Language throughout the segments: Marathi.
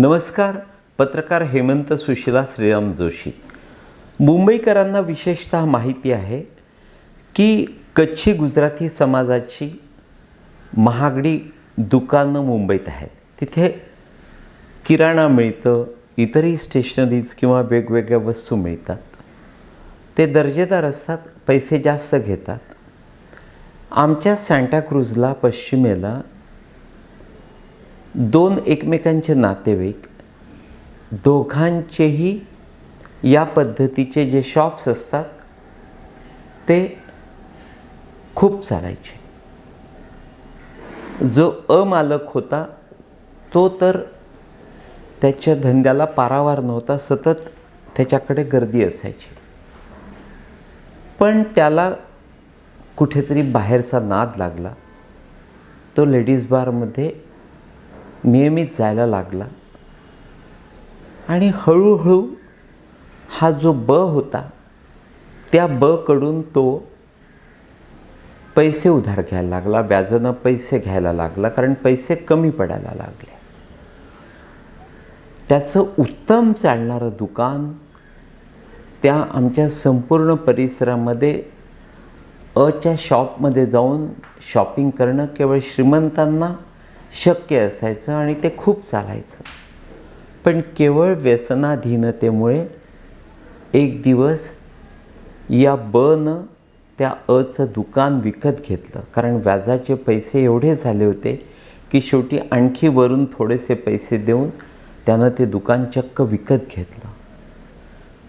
नमस्कार पत्रकार हेमंत सुशिला श्रीराम जोशी. मुंबईकरांना विशेषतः माहिती आहे की कच्छी गुजराती समाजाची महागडी दुकानं मुंबईत आहेत. तिथे किराणा मिळतं इतरही स्टेशनरीज किंवा वेगवेगळ्या वस्तू मिळतात. ते दर्जेदार असतात पैसे जास्त घेतात. आमच्या सँटाक्रूजला पश्चिमेला दोन एकमेकांचे नातेवाईक दोघांचेही या पद्धतीचे जे शॉप्स असतात ते खूप चालायचे. जो अमालक होता तो तर त्याच्या धंद्याला पारावार नव्हता सतत त्याच्याकडे गर्दी असायची. पण त्याला कुठेतरी बाहेरचा नाद लागला. तो लेडीज बारमध्ये नियमित जायला लागला. आणि हळूहळू हा जो ब होता त्या बकडून तो पैसे उधार घ्यायला लागला. व्याजानं पैसे घ्यायला लागला कारण पैसे कमी पडायला लागले. त्याचं उत्तम चालणारं दुकान त्या आमच्या संपूर्ण परिसरामध्ये अच्या शॉपमध्ये जाऊन शॉपिंग करणं केवळ श्रीमंतांना शक्य असायचं आणि ते खूप चालायचं. पण केवळ व्यसनाधीनतेमुळे एक दिवस या बनं त्या अचं दुकान विकत घेतलं. कारण व्याजाचे पैसे एवढे झाले होते की शेवटी आणखी वरून थोडेसे पैसे देऊन त्यानं ते दुकान चक्क विकत घेतलं.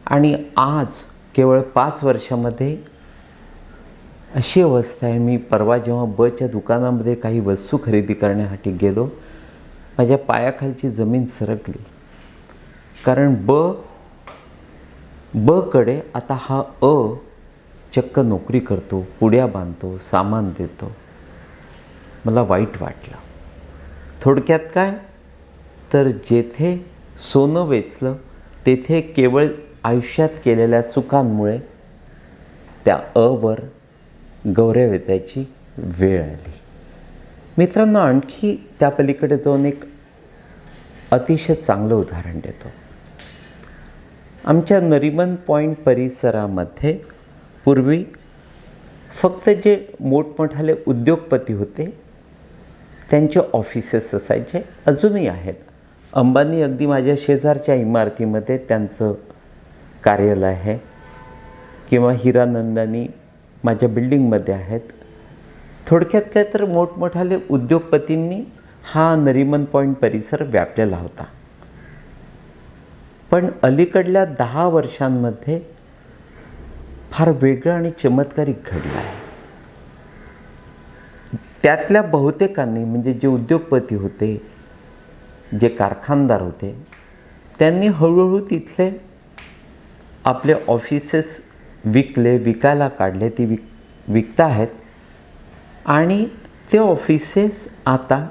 आणि आज केवळ पाच वर्षामध्ये अशी अवस्था आहे मी परवा जेव्हा बच्या दुकानामध्ये काही वस्तू खरेदी करण्यासाठी गेलो माझ्या पायाखालची जमीन सरकली. कारण ब बकडे आता हा अ चक्क नोकरी करतो पुड्या बांधतो सामान देतो. मला वाईट वाटलं. थोडक्यात काय? तर जेथे सोनं वेचलं तेथे केवळ आयुष्यात केलेल्या चुकांमुळे त्या अवर गौऱ्या वेचायची वेळ आली. मित्रांनो आणखी त्या पलीकडे जाऊन एक अतिशय चांगलं उदाहरण देतो. आमच्या नरिमन पॉईंट परिसरामध्ये पूर्वी फक्त जे मोठमोठाले उद्योगपती होते त्यांचे ऑफिसेस असायचे. अजूनही आहेत. अंबानी अगदी माझ्या शेजारच्या इमारतीमध्ये त्यांचं कार्यालय आहे किंवा हिरानंदानी माझ्या बिल्डिंगमध्ये आहेत. थोडक्यातल्या तर मोठमोठाले उद्योगपतींनी हा नरिमन पॉईंट परिसर व्यापलेला होता. पण अलीकडल्या दहा वर्षांमध्ये फार वेगळं आणि चमत्कारिक घडलं आहे. त्यातल्या बहुतेकांनी म्हणजे जे उद्योगपती होते जे कारखानदार होते त्यांनी हळूहळू तिथले आपले ऑफिसेस विकले विकायला काढले ती विक विकता आहेत आणि ते ऑफिसेस आता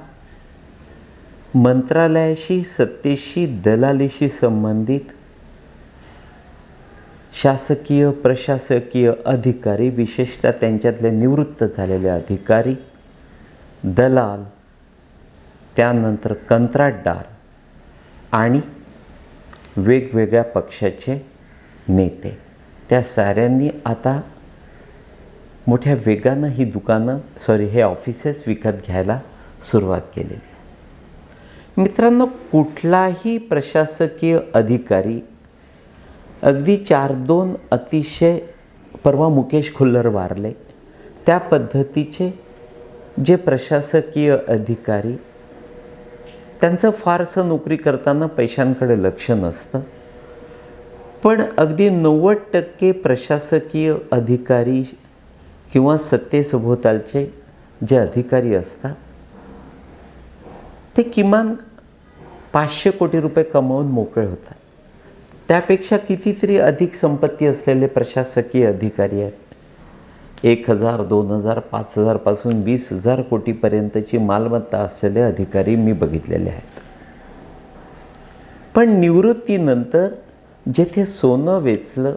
मंत्रालयाशी सत्तेशी दलालीशी संबंधित शासकीय प्रशासकीय अधिकारी विशेषतः त्यांच्यातले निवृत्त झालेले अधिकारी दलाल त्यानंतर कंत्राटदार आणि वेगवेगळ्या पक्षाचे नेते. त्या साऱ्यांनी आता मोठ्या वेगानं ही दुकानं सॉरी हे ऑफिसेस विकत घ्यायला सुरुवात केलेली आहे. मित्रांनो कुठलाही प्रशासकीय अधिकारी अगदी चार दोन अतिशय परवा मुकेश खुल्लर वारले त्या पद्धतीचे जे प्रशासकीय अधिकारी त्यांचं फारसं नोकरी करताना पैशांकडे लक्ष नसतं. पण अगदी नव्वद टक्के प्रशासकीय अधिकारी किंवा सत्तेसभोवतालचे जे अधिकारी असतात ते किमान पाचशे कोटी रुपये कमावून मोकळे होतात. त्यापेक्षा कितीतरी अधिक संपत्ती असलेले प्रशासकीय अधिकारी आहेत. एक हजार दोन हजार पाच हजारपासून वीस हजार कोटीपर्यंतची मालमत्ता असलेले अधिकारी मी बघितलेले आहेत. पण निवृत्तीनंतर जेथे सोनं वेचलं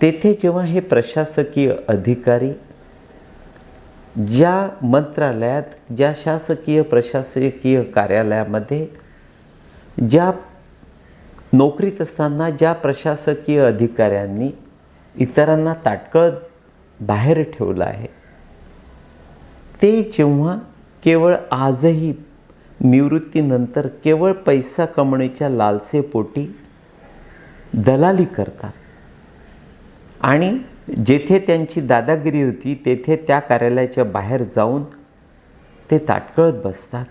तेथे जेव्हा हे प्रशासकीय अधिकारी ज्या मंत्रालयात ज्या शासकीय प्रशासकीय कार्यालयामध्ये ज्या नोकरीत असताना ज्या प्रशासकीय अधिकाऱ्यांनी इतरांना ताटकळत बाहेर ठेवलं आहे ते जेव्हा केवळ आजही निवृत्तीनंतर केवळ पैसा कमवण्याच्या लालसेपोटी दलाली करतात. आणि जेथे त्यांची दादागिरी होती तेथे त्या कार्यालयाच्या बाहेर जाऊन ते ताटकळत बसतात.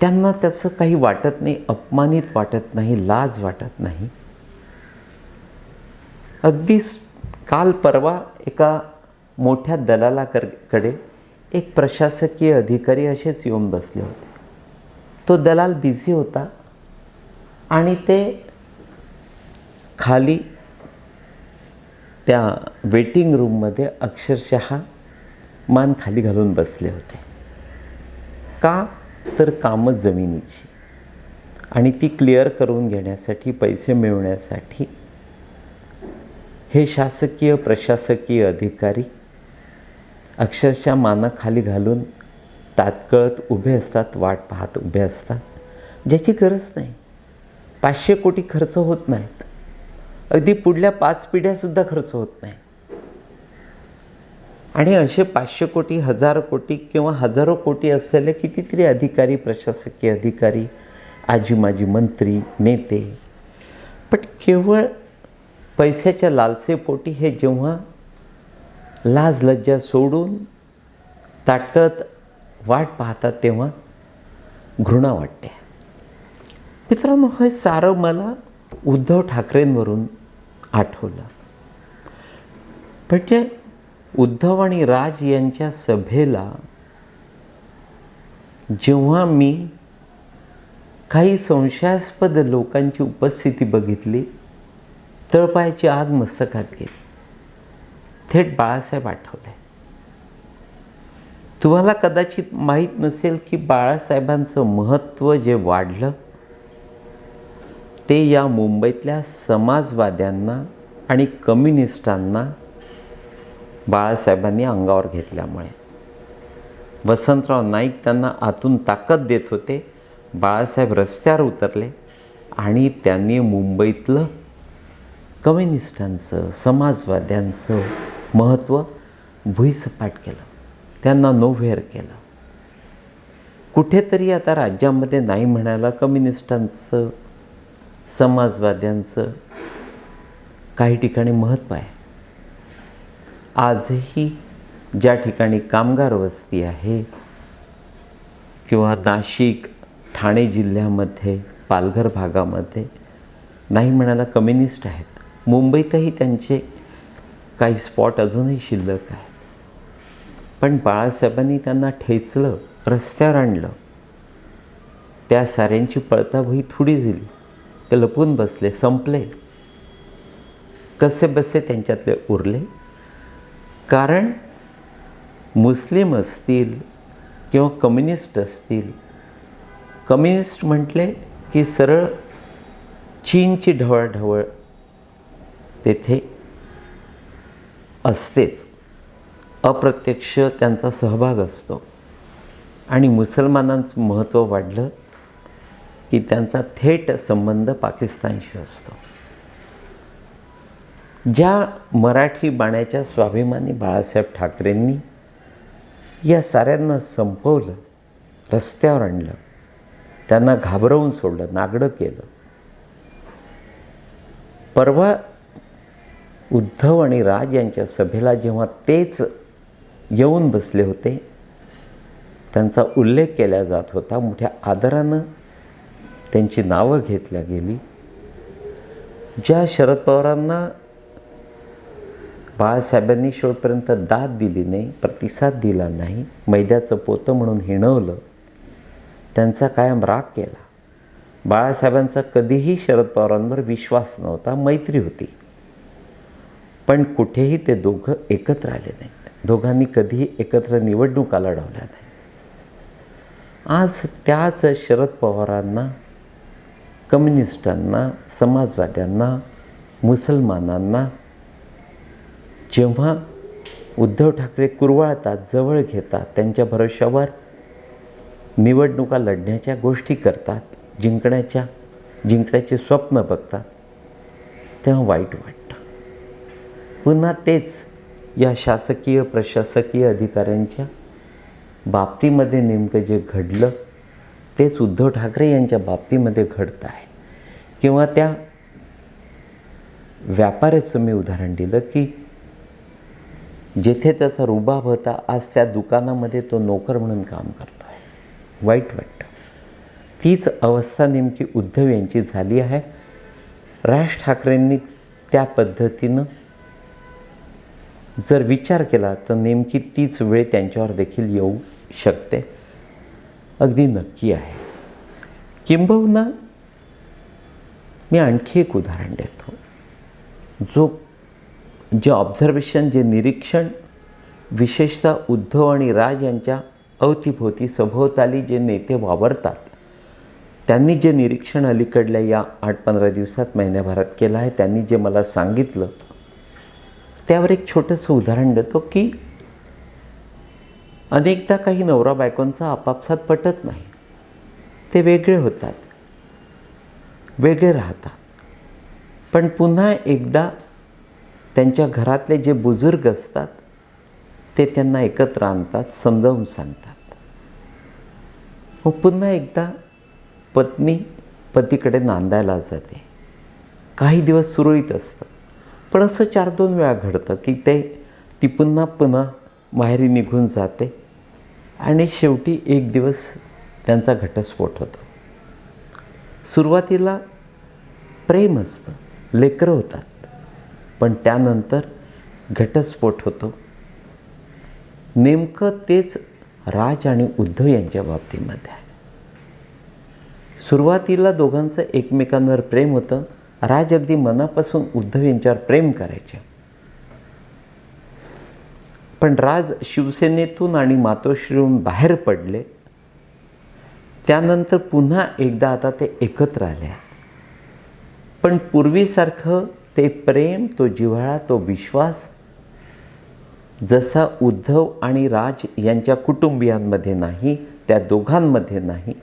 त्यांना त्याचं काही वाटत नाही अपमानित वाटत नाही लाज वाटत नाही. अगदी काल परवा एका मोठ्या दलालाकडे एक प्रशासकीय अधिकारी असेच येऊन बसले होते. तो दलाल बिझी होता. आणि ते खाली त्या वेटिंग रूममध्ये अक्षरशः मान खाली घालून बसले होते. का? तर कामं जमिनीची. आणि ती क्लिअर करून घेण्यासाठी पैसे मिळवण्यासाठी हे शासकीय प्रशासकीय अधिकारी अक्षरशः माना खाली घालून तात्कळत उभे असतात वाट पाहत उभे असतात ज्याची गरज नाही. पाचशे कोटी खर्च होत नाहीत. अगदी पुढल्या पाच पिढ्यासुद्धा खर्च होत नाही. आणि असे पाचशे कोटी हजार कोटी किंवा हजारो कोटी असलेले कितीतरी अधिकारी प्रशासकीय अधिकारी आजी माजी मंत्री नेते. पण केवळ पैशाच्या लालसेपोटी हे जेव्हा लाज लज्जा सोडून ताटकत वाट पाहतात तेव्हा घृणा वाटते. मित्रांनो हे सारं मला उद्धव ठाकरेंवरून आठवलं. म्हणजे उद्धव आणि राज यांच्या सभेला जेव्हा मी काही संशयास्पद लोकांची उपस्थिती बघितली तळपायाची आग मस्तकात गेली. थेट बाळासाहेब आठवले. तुम्हाला कदाचित माहीत नसेल की बाळासाहेबांचं महत्त्व जे वाढलं ते या मुंबईतल्या समाजवाद्यांना आणि कम्युनिस्टांना बाळासाहेबांनी अंगावर घेतल्यामुळे. वसंतराव नाईक त्यांना आतून ताकद देत होते. बाळासाहेब रस्त्यावर उतरले आणि त्यांनी मुंबईतलं कम्युनिस्टांचं समाजवाद्यांचं महत्त्व भुईसपाट केलं. त्यांना नोव्हेअर केलं. कुठेतरी आता राज्यामध्ये नाही म्हणायला कम्युनिस्टांचं समाजवाद्यांचं काही ठिकाणी महत्त्व आहे. आजही ज्या ठिकाणी कामगार वस्ती आहे किंवा नाशिक ठाणे जिल्ह्यामध्ये पालघर भागामध्ये नाही म्हणायला कम्युनिस्ट आहेत मुंबईतही त्यांचे काही स्पॉट अजूनही शिल्लक आहेत. पण बाळासाहेबांनी त्यांना ठेचलं रस्त्यावर आणलं. त्या साऱ्यांची पळताभुई थोडी दिली. ते लपून बसले संपले. कसे बसे त्यांच्यातले उरले? कारण मुस्लिम असतील किंवा कम्युनिस्ट असतील कम्युनिस्ट म्हटले की सरळ चीनची ढवळढवळ तेथे असतेच. अप्रत्यक्ष त्यांचा सहभाग असतो. आणि मुसलमानांचं महत्त्व वाढलं. की त्यांचा थेट संबंध पाकिस्तानशी असतो. ज्या मराठी बाण्याच्या स्वाभिमानी बाळासाहेब ठाकरेंनी या साऱ्यांना संपवलं रस्त्यावर आणलं त्यांना घाबरवून सोडलं नागडं केलं. परवा उद्धव आणि राज यांच्या सभेला जेव्हा तेच येऊन बसले होते त्यांचा उल्लेख केला जात होता मोठ्या आदरानं त्यांची नावं घेतल्या गेली. ज्या शरद पवारांना बाळासाहेबांनी शेवटपर्यंत दाद दिली नाही प्रतिसाद दिला नाही मैद्याचं पोतं म्हणून हिणवलं त्यांचा कायम राग केला. बाळासाहेबांचा कधीही शरद पवारांवर विश्वास नव्हता मैत्री होती. पण कुठेही ते दोघं एकत्र आले नाहीत. दोघांनी कधीही एकत्र निवडणुका लढवल्या नाही आज त्याच शरद पवारांना कम्युनिस्टांना समाजवाद्यांना मुसलमानांना जेव्हा उद्धव ठाकरे कुरवाळतात जवळ घेतात त्यांच्या भरोशावर निवडणुका लढण्याच्या गोष्टी करतात जिंकण्याच्या जिंकण्याचे स्वप्न बघतात तेव्हा वाईट वाटतं. पुन्हा तेच या शासकीय प्रशासकीय अधिकाऱ्यांच्या बाबतीमध्ये नेमकं जे घडलं तेच उद्धव ठाकरे यांच्या बाबतीमध्ये घडतं आहे. किंवा त्या व्यापाऱ्याचं मी उदाहरण दिलं की जेथे त्याचा रुबाब होता आज त्या दुकानामध्ये तो नोकर म्हणून काम करतो आहे वाईट वाटतं. तीच अवस्था नेमकी उद्धव यांची झाली आहे. राज ठाकरेंनी त्या पद्धतीनं जर विचार केला तर नेमकी तीच वेळ त्यांच्यावर देखील येऊ शकते. अगदी नक्की आहे. किंबहुना मी आणखी एक उदाहरण देतो. जो जे ऑब्झर्वेशन जे निरीक्षण विशेषतः उद्धव आणि राज यांच्या अवतीभोवती सभोवताली जे नेते वावरतात त्यांनी जे निरीक्षण अलीकडल्या या आठ पंधरा दिवसात महिन्याभरात केलं आहे त्यांनी जे मला सांगितलं त्यावर एक छोटंसं उदाहरण देतो की अनेकदा काही नवरा बायकोंचा आपापसात पटत नाही. ते वेगळे होतात. वेगळे राहतात. पण पुन्हा एकदा त्यांच्या घरातले जे बुजुर्ग असतात ते त्यांना एकत्र आणतात समजावून सांगतात. मग पुन्हा एकदा पत्नी पतीकडे नांदायला जाते. काही दिवस सुरळीत असतं. पण असं चार दोन वेळा घडतं की ते ती पुन्हा पुन्हा माहेरी निघून जाते. आणि शेवटी एक दिवस त्यांचा घटस्फोट होतो. सुरुवातीला प्रेम असतं लेकरं होतात. पण त्यानंतर घटस्फोट होतो. नेमकं तेच राज आणि उद्धव यांच्या बाबतीमध्ये आहे. सुरुवातीला दोघांचं एकमेकांवर प्रेम होतं. राज अगदी मनापासून उद्धव यांच्यावर प्रेम करायचे. पण राज शिवसेनेतून आणि मातोश्रीहून बाहेर पडले. त्यानंतर पुन्हा एकदा आता ते एकत्र आले. आहेत पण पूर्वीसारखं ते प्रेम तो जिव्हाळा तो विश्वास जसा उद्धव आणि राज यांच्या कुटुंबियांमध्ये नाही त्या दोघांमध्ये नाही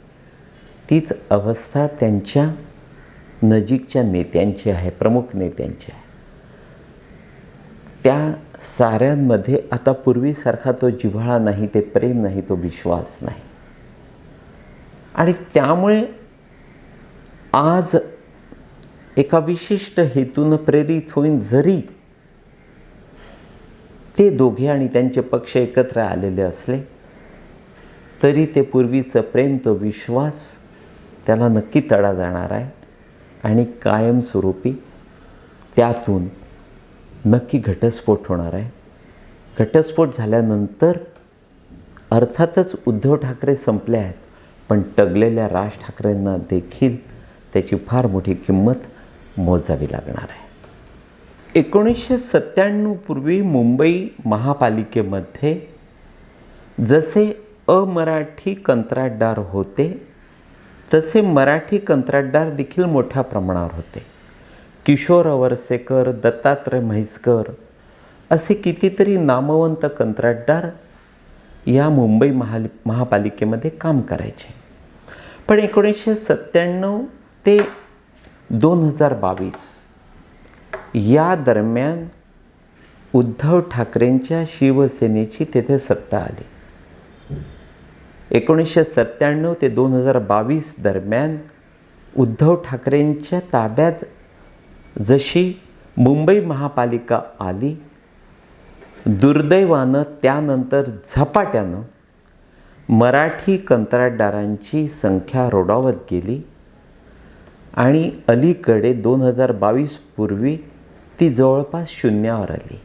तीच अवस्था त्यांच्या नजीकच्या नेत्यांची आहे प्रमुख नेत्यांची आहे. त्या साऱ्यांमध्ये आता पूर्वीसारखा तो जिव्हाळा नाही ते प्रेम नाही तो विश्वास नाही. आणि त्यामुळे आज एका विशिष्ट हेतून प्रेरित होईन जरी ते दोघे आणि त्यांचे पक्ष एकत्र आलेले असले तरी ते पूर्वीचं प्रेम तो विश्वास त्याला नक्की तडा जाणार आहे. आणि कायमस्वरूपी त्यातून नक्की घटस्फोट होणार आहे. घटस्फोट झाल्यानंतर अर्थातच उद्धव ठाकरे संपले आहेत पण टगलेल्या राज ठाकरेंना देखील त्याची फार मोठी किंमत मोजावी लागणार आहे. एकोणीसशे सत्त्याण्णवपूर्वी मुंबई महापालिकेमध्ये जसे अमराठी कंत्राटदार होते तसे मराठी कंत्राटदार देखील मोठ्या प्रमाणावर होते. किशोर अवरसेकर दत्तात्रय म्हैसकर असे कितीतरी नामवंत कंत्राटदार या मुंबई महाल महापालिकेमध्ये काम करायचे. पण एकोणीसशे सत्त्याण्णव ते दोन हजार बावीस या दरम्यान उद्धव ठाकरेंच्या शिवसेनेची तेथे सत्ता आली. एकोणीसशे सत्त्याण्णव ते दोन हजार बावीस दरम्यान उद्धव ठाकरेंच्या ताब्यात जशी मुंबई महापालिका आली दुर्दैवानं त्यानंतर झपाट्यानं मराठी कंत्राटदारांची संख्या रोडावत गेली आणि अलीकडे दोन हजार बावीस पूर्वी ती जवळपास शून्यावर आली.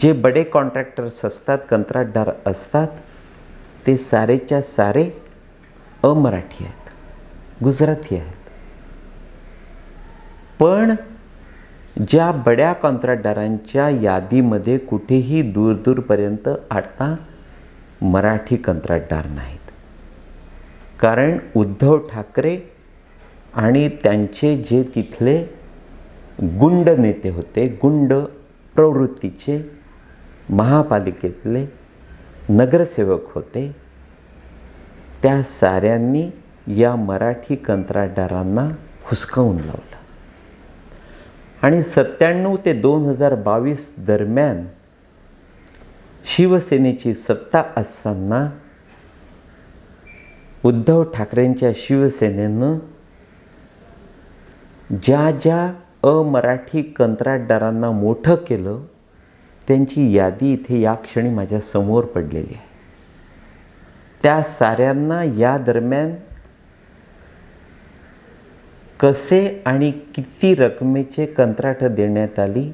जे बडे कॉन्ट्रॅक्टर्स असतात कंत्राटदार असतात ते सारेच्या सारे अमराठी आहेत गुजराती आहेत. पण ज्या बड्या कंत्राटदारांच्या यादीमध्ये कुठेही दूरदूरपर्यंत आता मराठी कंत्राटदार नाहीत. कारण उद्धव ठाकरे आणि त्यांचे जे तिथले गुंड नेते होते गुंड प्रवृत्तीचे महापालिकेतले नगरसेवक होते त्या साऱ्यांनी या मराठी कंत्राटदारांना हुसकावून लावलं. आणि सत्त्याण्णव ते दोन हजार बावीस दरम्यान शिवसेनेची सत्ता असताना उद्धव ठाकरेंच्या शिवसेनेनं ज्या ज्या अमराठी कंत्राटदारांना मोठं केलं त्यांची यादी इथे या क्षणी माझ्यासमोर पडलेली आहे. त्या साऱ्यांना या दरम्यान कसे आणि किती रकमेचे कंत्राट देण्यात आली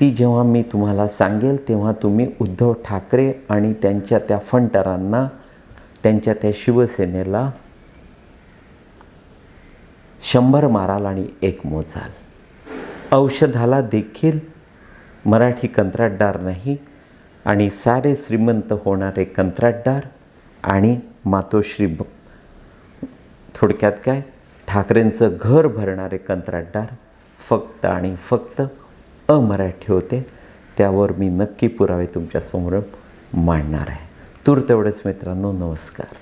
ती जेव्हा मी तुम्हाला सांगेल तेव्हा तुम्ही उद्धव ठाकरे आणि त्यांच्या त्या फंटरांना त्यांच्या त्या शिवसेनेला शंभर माराल आणि एक मोजाल. औषधाला देखील मराठी कंत्राटदार नाही आणि सारे श्रीमंत होणारे कंत्राटदार आणि मातोश्री ब थोडक्यात काय? ठाकरेंचं घर भरणारे कंत्राटदार फक्त आणि फक्त अमराठी होते त्यावर मी नक्की पुरावे तुमच्यासमोर मांडणार आहे. तूर तेवढेच मित्रांनो नमस्कार.